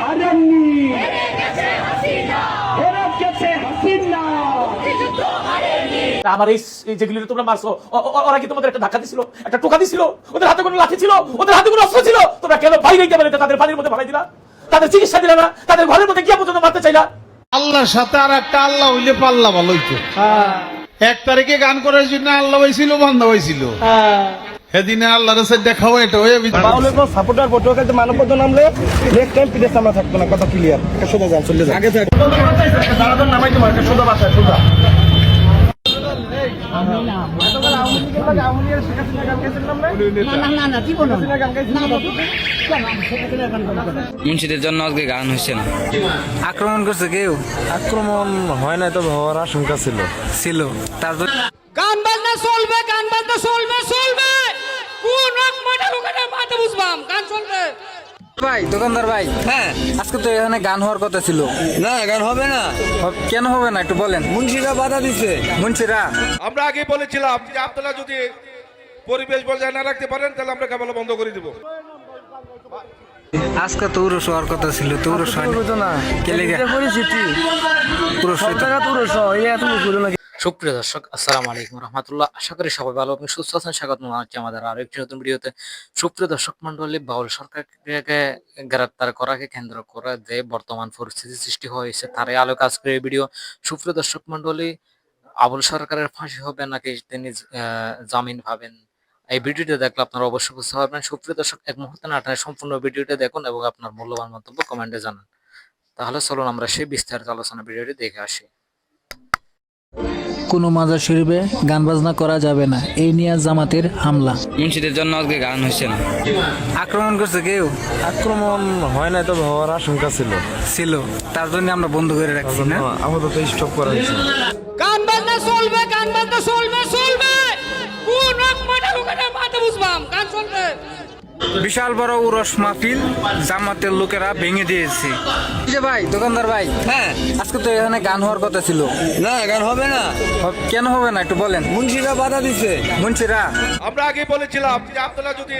হারাননি। আমার এই যেগুলি তোমরা মারছো ওরা কি তোমাদের একটা ধাক্কা দিছিল? একটা টোকা দিছিল? ওদের হাতে কোনো লাঠি ছিল? ওদের হাতে কোনো অস্ত্র ছিল? তোমরা কেন বাইরে গিয়ে বেরোতে তাদের পানির মধ্যে ভাড়াই দিলা? তাদের চিকিৎসা দিলা না? তাদের ঘরের মধ্যে গিয়ে পর্যন্ত মারতে চাইলা? আল্লাহর সাথে আর একটা আল্লাহ হইলে পাল্লা ভালো হইতো। এক তারিখে গান করার জন্য আল্লাহ হয়েছিল বন্ধ হয়েছিল সেদিনে আল্লাহর সাথে দেখাও এটা হয়ে বাউলের কোন সাপোর্টার নামলে নেক্সট টাইম থাকতো না কথা ক্লিয়ার সোজা যান চলে যান। আগে দাঁড়াতাম নামাই তোমার সোজা সোজা। মুন্সিদের জন্য আজকে গান হচ্ছে না। আক্রমণ করছে কেউ? আক্রমণ হয় না তবে হওয়ার আশঙ্কা ছিল। ছিল। তার গান বাজনা চলবে গান বাজনা চলবে চলবে। কোন রকমের লোকের মাথা বুঝবাম? গান চলবে। ভাই দোকানদার ভাই হ্যাঁ। আজকে তো এখানে গান হওয়ার কথা ছিল। না গান হবে না। কেন হবে না একটু বলেন। মুন্সিরা বাধা দিচ্ছে মুন্সিরা? আমরা আগে বলেছিলাম যে আপনারা যদি পরিবেশ বজায় না রাখতে পারেন তাহলে আমরা কেবল বন্ধ করে দিব। আজকে তো উরস হওয়ার কথা ছিল তো উরস হয়নি। না। কে লেগে? পরিচিতি উরস হইতো। উরস হয় তুমি বলো না সুপ্রিয় দর্শক, আসসালামু আলাইকুম রহমতুল্লাহ। আশা করি সবাই ভালো এবং সুস্থ আছেন। স্বাগত জানাচ্ছি আমাদের আরও একটি নতুন ভিডিওতে। সুপ্রিয় দর্শক মন্ডলী বাউল সরকারকে গ্রেপ্তার করাকে কেন্দ্র করে যে বর্তমান পরিস্থিতি সৃষ্টি হয়েছে, তারই আলোকে আজকের এই ভিডিও। সুপ্রিয় দর্শক মন্ডলী আবুল সরকারের ফাঁসি হবে নাকি তিনি জামিন পাবেন? এই ভিডিওটা দেখলে আপনারা অবশ্যই বুঝতে পারবেন। সুপ্রিয় দর্শক, এক মুহূর্তে না টানে সম্পূর্ণ ভিডিওটা দেখুন এবং আপনার মূল্যবান মন্তব্য কমেন্টে জানান। তাহলে চলুন আমরা সেই বিস্তারিত আলোচনা ভিডিওটি দেখে আসি। কোনো মাজার শরীফে গান বাজনা করা যাবে না। এই নিয়ে জামাতের হামলা। মুন্সিদের জন্য আজকে গান হচ্ছে না। আক্রমণ করছে কেউ? আক্রমণ হয় না তবে হওয়ার আশঙ্কা ছিল। ছিল। তার জন্য আমরা বন্ধ করে রাখছি না। আপাতত স্টপ করা হয়েছে। গান বাজনা চলবে গান বাজনা চলবে চলবে। কোন লোকের মাথা বুঝবাম। গান চলবে। বিশাল বড় উরস মাহফিল জামাতের লোকেরা ভেঙে দিয়েছে। যে ভাই দোকানদার ভাই হ্যাঁ। আজকে তো এখানে গান হওয়ার কথা ছিল। না গান হবে না। কেন হবে না একটু বলেন। মুন্সিরা বাধা দিচ্ছে মুন্সিরা? আমরা আগে বলেছিলাম যে আপনারা যদি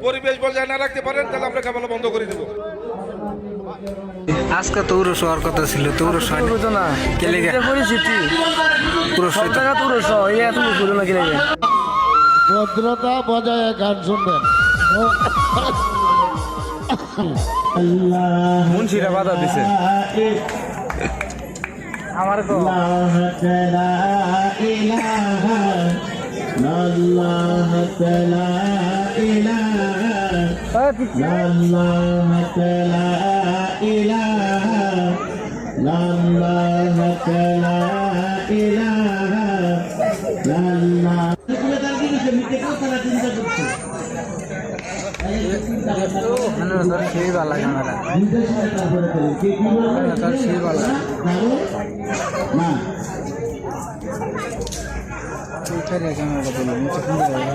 পরিবেশ বজায় না রাখতে পারেন তাহলে আমরা কেবল বন্ধ করে দিব। আজকে তো উরস হওয়ার কথা ছিল তো উরস হয়নি। না। কে লেগে? পরিচিতি। উরস হইতো। উরস হয় বলো না কি লাগে? ভদ্রতা বজায় গান শুনবেন। মুন্সিরা বাধা দিছে। আমার তো। মানে তোর সেই ভালো লাগে আমার তোর সেই ভালো লাগে ক্যামেরাটা বলো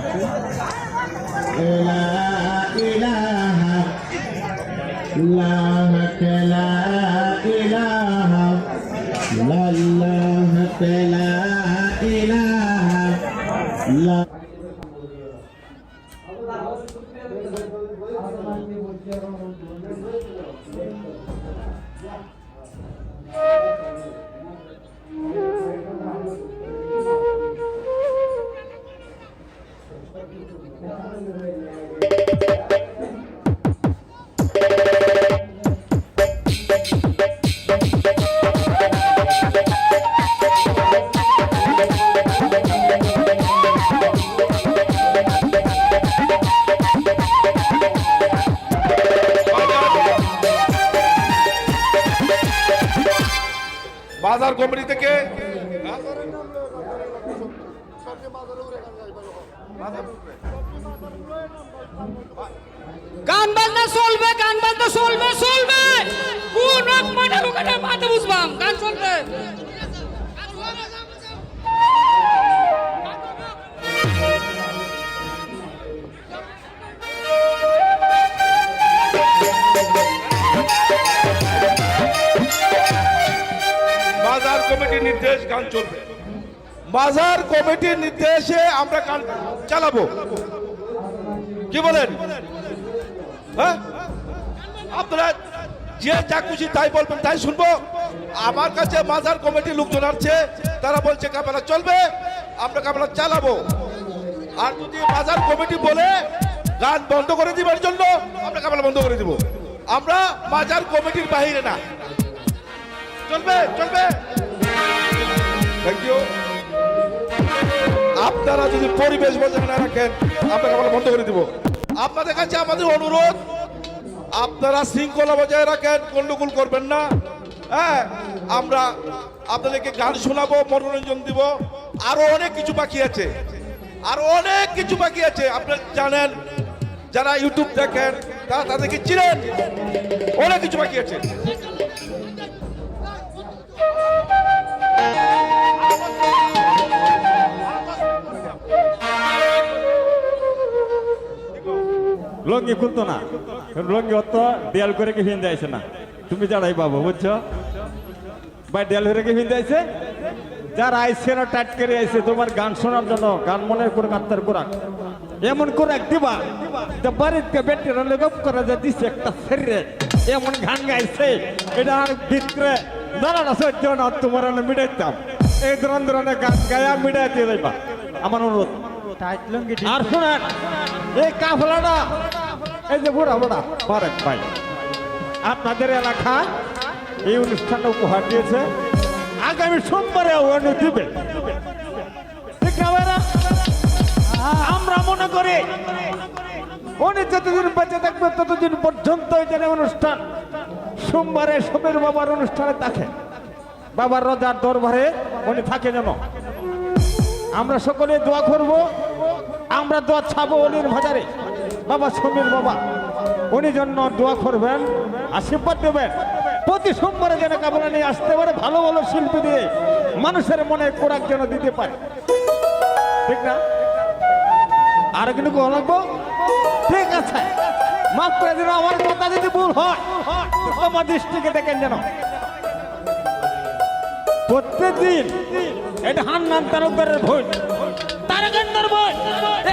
বাজার কোম্পানি থেকে গান বাজনা চলবে, গান বাজনা চলবে চলবে। কোন রকমের লোকের মাথা বুঝবাম, গান চলবে। গান চলবে। বাজার কমিটির নির্দেশে আমরা গান চালাবো। কি বলেন? হ্যাঁ? আপনারা যে যা খুশি তাই বলবেন, তাই শুনব। আমার কাছে মাজার কমিটির লোকজন আসছে, তারা বলছে কাপড়া চলবে, আমরা কাপড়া চালাবো। আর যদি বাজার কমিটি বলে, গান বন্ধ করে দিবার জন্য, আমরা কাপড়া বন্ধ করে দিব। আমরা বাজার কমিটির বাহিরে না। চলবে চলবে। থ্যাংক ইউ আপনারা যদি পরিবেশ বজায় না রাখেন, আপনাকে আমরা বন্ধ করে দিব। আপনাদের কাছে আমাদের অনুরোধ, আপনারা শৃঙ্খলা বজায় রাখেন, গন্ডগোল করবেন না। হ্যাঁ আমরা আপনাদেরকে গান শোনাবো, মনোরঞ্জন দিব। আরও অনেক কিছু বাকি আছে। আরও অনেক কিছু বাকি আছে। আপনারা জানেন, যারা ইউটিউব দেখেন, তারা তাদেরকে চিনেন। অনেক কিছু বাকি আছে। লঙ্গি খুলতো না। লঙ্গি অত দেয়াল করে কি ফিন্দে আইছে না? তুমি জানাই পাবো বুঝছ? ভাই দেয়াল করে কি ফিন্দে আইছে যারা আইসে না টাইট করে আইছে তোমার গান শোনার জন্য গান মনে করে কাত্তার কোরআন এমন করে দিবা যে বাড়িতে বেটির লোক করে যে দিছে একটা শরীরে এমন গান গাইছে এটা আর ভিতরে দাঁড়া না সহ্য না তোমার আমি মিটাইতাম। এই ধরনের ধরনের গান গায়া মিটাই দিয়ে যাইবা। আমার অনুরোধ। আর শোনেন এই কাফলাটা এই যে বুড়া ভাই। আপনাদের এলাকা এই অনুষ্ঠানটা উপহার দিয়েছে। আগামী সোমবারে অনু দিবে। ঠিক আমরা মনে করি, উনি যতদিন বেঁচে থাকবে, ততদিন পর্যন্ত অনুষ্ঠান, সোমবারে সবের বাবার অনুষ্ঠানে থাকে। বাবার রজার দরবারে উনি থাকে যেন। আমরা সকলে দোয়া করব, আমরা দোয়া ছাবো অলির বাজারে। বাবা সমীর বাবা, উনি জন্য দোয়া করবেন, আশীর্বাদ দেবেন। প্রতি সোমবারে যেন কামনা নিয়ে আসতে পারে, ভালো ভালো শিল্পী দিয়ে মানুষের মনে কোরাক যেন দিতে পারে। ঠিক না? আর কিন্তু কোয়া লাগবো? ঠিক আছে। মাফ করে দিন, আমার কথা যদি ভুল হয় আমার দৃষ্টিকে দেখেন যেন। প্রত্যেকদিন এটা হান্নান তালুকদারের ভোট তারাকান্দার ভোট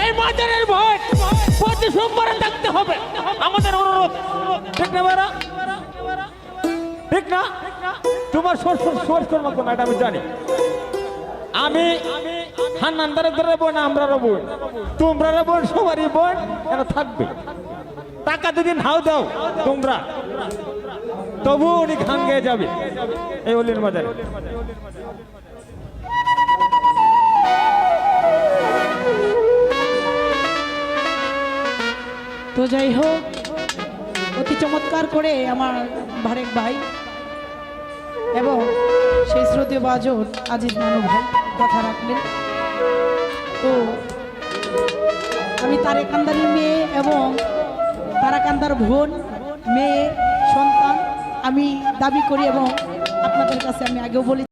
এই বাজারের ভোট প্রতি সোমবারে থাকতে হবে। আমাদের অনুরোধ, ঠিক না বেড়া ঠিক না? তোমার করব কোন এটা আমি জানি। আমি হান্নান তালুকদারের বোন আমরা বোন। তোমরা বোন, সবারই বোন এটা থাকবে। টাকা যদি নাও দাও, তোমরা। তবু উনি খান গিয়ে যাবে, এই অলির বাজারে তো যাই হোক, অতি চমৎকার করে আমার ভারেক ভাই এবং সেই শ্রদ্ধেয় বাজর আজিজ মানু ভাই কথা রাখলেন। তো আমি তারেকান্দারের মেয়ে এবং তারাকান্দার বোন মেয়ে, সন্তান আমি দাবি করি এবং আপনাদের কাছে আমি আগেও বলি